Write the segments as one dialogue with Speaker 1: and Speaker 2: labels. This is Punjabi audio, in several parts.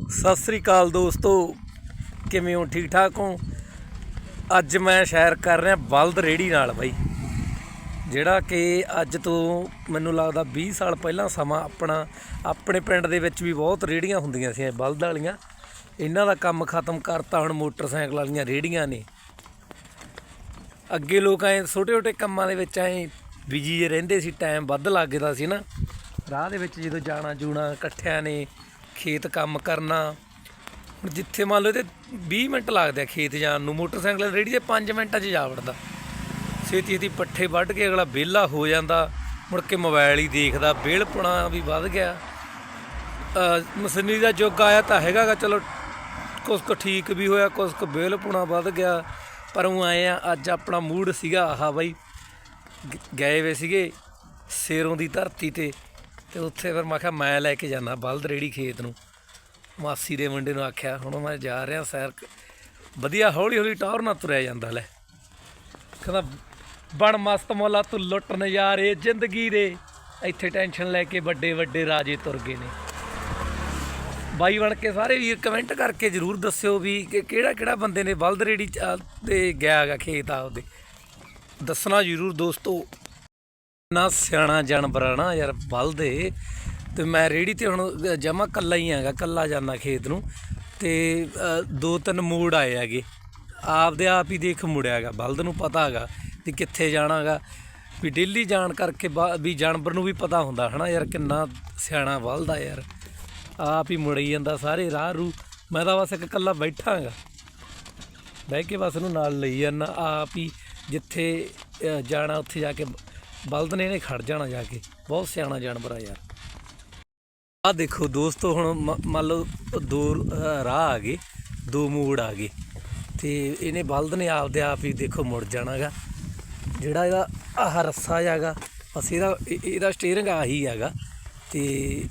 Speaker 1: ਸਤਿ ਸ੍ਰੀ ਅਕਾਲ ਦੋਸਤੋ, ਕਿਵੇਂ ਹੋ? ਠੀਕ ਠਾਕ ਹੋ? ਅੱਜ ਮੈਂ ਸ਼ੇਅਰ ਕਰ ਰਿਹਾ ਬਲਦ ਰੇੜੀ ਨਾਲ ਬਾਈ, ਜਿਹੜਾ ਕਿ ਅੱਜ ਤੋਂ ਮੈਨੂੰ ਲੱਗਦਾ 20 ਸਾਲ ਪਹਿਲਾਂ ਸਮਾਂ ਆਪਣਾ, ਆਪਣੇ ਪਿੰਡ ਦੇ ਵਿੱਚ ਵੀ ਬਹੁਤ ਰੇੜੀਆਂ ਹੁੰਦੀਆਂ ਸੀ ਬਲਦ ਵਾਲੀਆਂ। ਇਹਨਾਂ ਦਾ ਕੰਮ ਖਤਮ ਕਰਤਾ, ਹੁਣ ਮੋਟਰਸਾਈਕਲ ਵਾਲੀਆਂ ਰੇੜੀਆਂ ਨੇ। ਅੱਗੇ ਲੋਕ ਐ ਛੋਟੇ ਛੋਟੇ ਕੰਮਾਂ ਦੇ ਵਿੱਚ ਐ ਬਿਜ਼ੀ ਰਹਿੰਦੇ ਸੀ ਟਾਈਮ ਵੱਧ ਲੱਗਦਾ ਸੀ ਨਾ। ਰਾਹ ਦੇ ਵਿੱਚ ਜਦੋਂ ਜਾਣਾ ਜੂਣਾ ਇਕੱਠਿਆਂ ਨੇ ਖੇਤ ਕੰਮ ਕਰਨਾ। ਹੁਣ ਜਿੱਥੇ ਮੰਨ ਲਓ ਤੇ 20 ਮਿੰਟ ਲੱਗਦੇ ਆ ਖੇਤ ਜਾਣ ਨੂੰ, ਮੋਟਰਸਾਈਕਲ ਰੇੜੀ 'ਤੇ 5 ਮਿੰਟਾਂ 'ਚ ਜਾ ਵੜਦਾ। ਛੇਤੀ ਛੇਤੀ ਪੱਠੇ ਵੱਢ ਕੇ ਅਗਲਾ ਵਿਹਲਾ ਹੋ ਜਾਂਦਾ, ਮੁੜ ਕੇ ਮੋਬਾਈਲ ਹੀ ਦੇਖਦਾ ਵਿਹਲਪੁਣਾ ਵੀ ਵੱਧ ਗਿਆ। ਮਸ਼ੀਨਰੀ ਦਾ ਯੁੱਗ ਆਇਆ ਤਾਂ ਹੈਗਾਗਾ ਚਲੋ ਕੁਛ ਕੁ ਠੀਕ ਵੀ ਹੋਇਆ, ਕੁਛ ਕੁ ਵਿਹਲਪੁਣਾ ਵੱਧ ਗਿਆ, ਪਰ ਉਹ ਆਏ ਆ, ਅੱਜ ਆਪਣਾ ਮੂਡ ਸੀਗਾ ਆਹ ਬਾਈ। ਗ- ਗਏ ਵੇ ਸੀਗੇ ਸੇਰੋਂ ਦੀ ਧਰਤੀ ਤੇ। ਤੇ ਉੱਥੇ ਫਿਰ ਮੈਂ ਕਿਹਾ, ਮੈਂ ਲੈ ਕੇ ਜਾਣਾ ਬਲਦ ਰੇੜੀ ਖੇਤ ਨੂੰ। ਮਾਸੀ ਦੇ ਮੁੰਡੇ ਨੂੰ ਆਖਿਆ, ਹੁਣ ਮੈਂ ਜਾ ਰਿਹਾ ਸੈਰ ਵਧੀਆ ਹੌਲੀ ਹੌਲੀ ਟੌਰ ਨਾਲ ਤੁਰਿਆ ਜਾਂਦਾ, ਲੈ। ਕਹਿੰਦਾ, ਬਣ ਮਸਤ ਮੌਲਾ, ਤੂੰ ਲੁੱਟ ਨਜ਼ਾਰੇ, ਜ਼ਿੰਦਗੀ ਦੇ। ਇੱਥੇ ਟੈਨਸ਼ਨ ਲੈ ਕੇ ਵੱਡੇ ਵੱਡੇ ਰਾਜੇ ਤੁਰ ਗਏ ਨੇ। ਬਾਈ ਬਣ ਕੇ ਸਾਰੇ ਵੀਰ ਕਮੈਂਟ ਕਰਕੇ ਜਰੂਰ ਦੱਸਿਓ ਵੀ ਕਿ ਕਿਹੜਾ ਕਿਹੜਾ ਬੰਦੇ ਨੇ ਬਲਦ ਰੇੜੀ ਤੇ ਗਿਆ ਹੈਗਾ ਖੇਤ ਆ ਉਹਦੇ ਦੱਸਣਾ ਜਰੂਰ ਦੋਸਤੋ। ਨਾ ਸਿਆਣਾ ਜਾਨਵਰ ਆ ਨਾ ਯਾਰ ਬਲਦੇ ਤੇ ਮੈਂ ਰੇੜੀ ਤੇ ਹੁਣ ਜਮਾ ਕੱਲਾ ਹੀ ਹੈਗਾ ਕੱਲਾ ਜਾਂਦਾ ਖੇਤ ਨੂੰ। ਤੇ ਦੋ ਤਿੰਨ ਮੋੜ ਆਏ ਹੈਗੇ। ਆਪਦੇ ਆਪ ਹੀ ਦੇਖ ਮੁੜਿਆ ਹੈਗਾ ਬਲਦ ਨੂੰ ਪਤਾ ਹੈਗਾ ਵੀ ਕਿੱਥੇ ਜਾਣਾ ਹੈਗਾ। ਵੀ ਡੇਲੀ ਜਾਣ ਕਰਕੇ ਬਾ- ਵੀ ਜਾਨਵਰ ਨੂੰ ਵੀ ਪਤਾ ਹੁੰਦਾ, ਹਨਾ ਯਾਰ, ਕਿੰਨਾ ਸਿਆਣਾ ਬਲਦ ਯਾਰ। ਆਪ ਹੀ ਮੁੜੀ ਜਾਂਦਾ, ਸਾਰੇ ਰਾਹ ਰੂ ਮੈਂ ਤਾਂ ਬਸ ਇੱਕ ਕੱਲਾ ਬੈਠਾ ਹੈਗਾ। ਬਹਿ ਕੇ ਬਸ ਨੂੰ ਨਾਲ ਲਈ ਜਾਂਦਾ, ਆਪ ਹੀ ਜਿੱਥੇ ਜਾਣਾ, ਉੱਥੇ ਜਾ ਕੇ ਬਲਦ ਨੇ ਇਹਨੇ ਖੜ ਜਾਣਾ ਜਾ ਕੇ। ਬਹੁਤ ਸਿਆਣਾ ਜਾਨਵਰ ਆ ਯਾਰ। ਆ ਦੇਖੋ ਦੋਸਤੋ, ਹੁਣ ਮ- ਮੰਨ ਲਓ ਦੋ ਰਾਹ ਆ ਗਏ, ਦੋ ਮੋੜ ਆ ਗਏ। ਤੇ ਇਹਨੇ ਬਲਦ ਨੇ ਆਪਦੇ ਆਪ ਹੀ ਦੇਖੋ ਮੁੜ ਜਾਣਾਗਾ। ਜਿਹੜਾ ਇਹਦਾ ਆਹ ਰੱਸਾ ਹੈਗਾ ਬਸ ਇਹਦਾ ਇਹਦਾ ਸਟੀਅਰਿੰਗ ਆਹੀ ਹੈਗਾ ਤੇ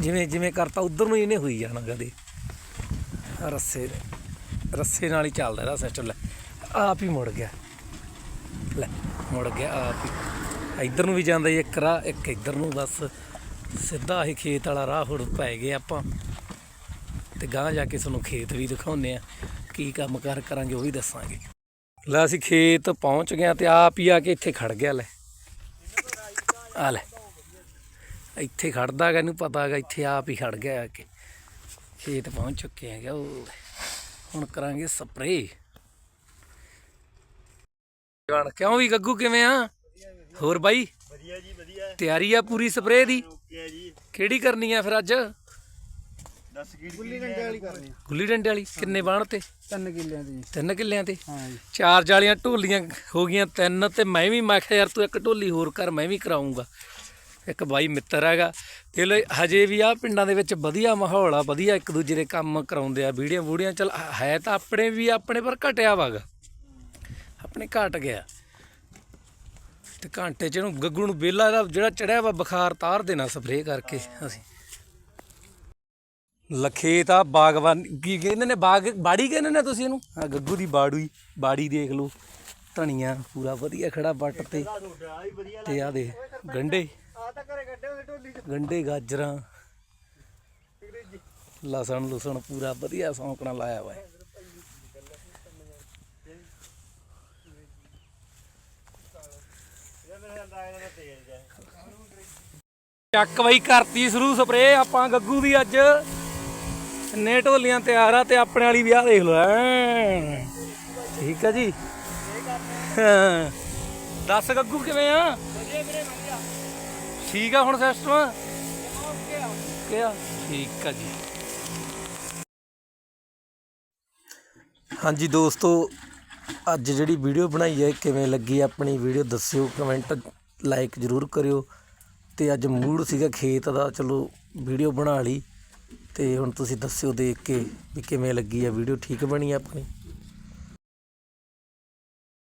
Speaker 1: ਜਿਵੇਂ ਜਿਵੇਂ ਕਰਤਾ ਉਧਰ ਨੂੰ ਇਹਨੇ ਹੋਈ ਜਾਣਾ ਕਦੇ ਰੱਸੇ ਰੱਸੇ ਨਾਲ ਹੀ ਚੱਲਦਾ ਇਹਦਾ ਸਿਸਟਮ ਲੈ ਆਪ ਹੀ ਮੁੜ ਗਿਆ। ਲੈ, ਮੁੜ ਗਿਆ ਆਪ ਹੀ। ਇੱਧਰ ਨੂੰ ਵੀ ਜਾਂਦਾ ਇੱਕ ਰਾਹ, ਇੱਕ ਇੱਧਰ ਨੂੰ ਬਸ। ਸਿੱਧਾ ਹੀ ਖੇਤ ਵਾਲਾ ਰਾਹ ਹੁਣ ਪੈ ਗਏ ਆਪਾਂ। ਤੇ ਗਾਂ ਜਾ ਕੇ ਤੁਹਾਨੂੰ ਖੇਤ ਵੀ ਦਿਖਾਉਂਦੇ ਆ, ਕੀ ਕੰਮ ਕਾਰ ਕਰਾਂਗੇ ਉਹ ਵੀ ਦੱਸਾਂਗੇ। ਲੈ ਅਸੀਂ ਖੇਤ ਪਹੁੰਚ ਗਏ ਆ ਤੇ ਆਪ ਹੀ ਆ ਕੇ ਇੱਥੇ ਖੜ ਗਿਆ, ਲੈ। ਆ ਲੈ। ਇੱਥੇ ਖੜਦਾ ਹੈਗਾ ਇਹਨੂੰ ਪਤਾ ਹੈਗਾ ਇੱਥੇ ਆਪ ਹੀ ਖੜ ਗਿਆ ਆ ਕੇ। ਖੇਤ ਪਹੁੰਚ ਚੁੱਕੇ ਹੈਗੇ ਉਹ ਹੁਣ ਕਰਾਂਗੇ ਸਪਰੇਅ। ਜਵਾਨ ਕਿਉਂ ਵੀ ਗੱਗੂ ਕਿਵੇਂ ਆ? ਹੋਰ ਬਾਈ?
Speaker 2: ਵਧੀਆ ਜੀ ਵਧੀਆ।
Speaker 1: ਤਿਆਰੀ ਆ ਪੂਰੀ ਸਪਰੇਅ ਦੀ?
Speaker 2: ਓਕੇ ਹੈ ਜੀ।
Speaker 1: ਕਿਹੜੀ ਕਰਨੀ ਆ ਫਿਰ ਅੱਜ?
Speaker 2: ਗੁੱਲੀ ਡੰਡੇ ਵਾਲੀ ਕਰਨੀ।
Speaker 1: ਗੁੱਲੀ ਡੰਡੇ ਵਾਲੀ? ਕਿੰਨੇ ਬਾਣ ਤੇ?
Speaker 2: ਤਿੰਨ ਕਿੱਲਿਆਂ ਦੀ
Speaker 1: ਤਿੰਨ ਕਿੱਲਿਆਂ ਤੇ?
Speaker 2: ਹਾਂ ਜੀ।
Speaker 1: ਚਾਰ ਜਾਲੀਆਂ ਢੋਲੀਆਂ ਹੋ ਗਈਆਂ ਤਿੰਨ ਤੇ ਮੈਂ ਵੀ ਮੈਂ ਕਿਹਾ ਯਾਰ ਤੂੰ ਇੱਕ ਢੋਲੀ ਹੋਰ ਕਰ ਮੈਂ ਵੀ ਕਰਾਉਂਗਾ। ਇੱਕ ਬਾਈ ਮਿੱਤਰ ਹੈਗਾ। ਤੇ ਲੈ ਹਜੇ ਵੀ ਆ ਪਿੰਡਾਂ ਦੇ ਵਿੱਚ ਵਧੀਆ ਮਾਹੌਲ ਆ ਵਧੀਆ ਇੱਕ ਦੂਜੇ ਦੇ ਕੰਮ ਕਰਾਉਂਦੇ ਆ ਵੀਡੀਓ ਵੂੜੀਆਂ ਚਲ ਹੈ ਤਾਂ ਆਪਣੇ ਵੀ ਆਪਣੇ ਪਰ ਘਟਿਆ ਵਾਗਾ। ਆਪਣੇ ਘਟ ਗਿਆ। ਤੇ ਘੰਟੇ ਚ ਇਹਨੂੰ ਗੱਗੂ ਨੂੰ ਬੇਲਾ ਇਹਦਾ ਜਿਹੜਾ ਚੜਿਆ ਵਾ ਬੁਖਾਰ ਤਾਰ ਦੇਣਾ ਸਪਰੇਅ ਕਰਕੇ ਅਸੀਂ। ਲਖੇਤ ਆ ਬਾਗਵਾਨ, ਕੀ ਕਹਿੰਦੇ ਨੇ? ਬਾਗ, ਬਾੜੀ ਕਹਿੰਦੇ ਨੇ ਤੁਸੀਂ ਇਹਨੂੰ? ਆ ਗੱਗੂ ਦੀ ਬਾੜੂ ਬਾੜੀ ਦੇਖ ਲਓ। ਧਨੀਆ ਪੂਰਾ ਵਧੀਆ ਖੜਾ ਵੱਟ ਤੇ। ਤੇ ਆ ਦੇ ਗੰਡੇ। ਗੰਡੇ, ਗਾਜਰਾਂ। ਲਸਣ ਲੁਸਣ ਪੂਰਾ ਵਧੀਆ ਸੌਂਕਣਾ ਲਾਇਆ ਹੋਇਆ ਚੱਕ ਬਈ ਕਰਤੀ ਸ਼ੁਰੂ ਸਪਰੇ ਆਪਾਂ ਗੱਗੂ ਦੀ ਅੱਜ ਨੇ ਢੋਲੀਆਂ ਤਿਆਰ ਆ ਤੇ ਆਪਣੇ ਵਾਲੀ ਵਿਆਹ ਦੇਖ ਲਓ ਐਂ। ਠੀਕ ਆ ਜੀ। ਦੱਸ ਗੱਗੂ ਕਿਵੇਂ ਆ? ਠੀਕ ਆ ਹੁਣ ਸਿਸਟਮ ਓਕੇ ਆ। ਠੀਕ ਆ ਜੀ। ਹਾਂਜੀ ਦੋਸਤੋ ਅੱਜ ਜਿਹੜੀ ਵੀਡੀਓ ਬਣਾਈ ਹੈ, ਕਿਵੇਂ ਲੱਗੀ ਆਪਣੀ ਵੀਡੀਓ ਦੱਸਿਓ ਕਮੈਂਟ ਲਾਈਕ ਜ਼ਰੂਰ ਕਰਿਓ। ਤੇ ਅੱਜ ਮੂਡ ਸੀਗਾ ਖੇਤ ਦਾ, ਚਲੋ ਵੀਡੀਓ ਬਣਾ ਲਈ। ਤੇ ਹੁਣ ਤੁਸੀਂ ਦੱਸਿਓ ਦੇਖ ਕੇ ਵੀ ਕਿਵੇਂ ਲੱਗੀ ਆ ਵੀਡੀਓ, ਠੀਕ ਬਣੀ ਆ ਆਪਣੀ?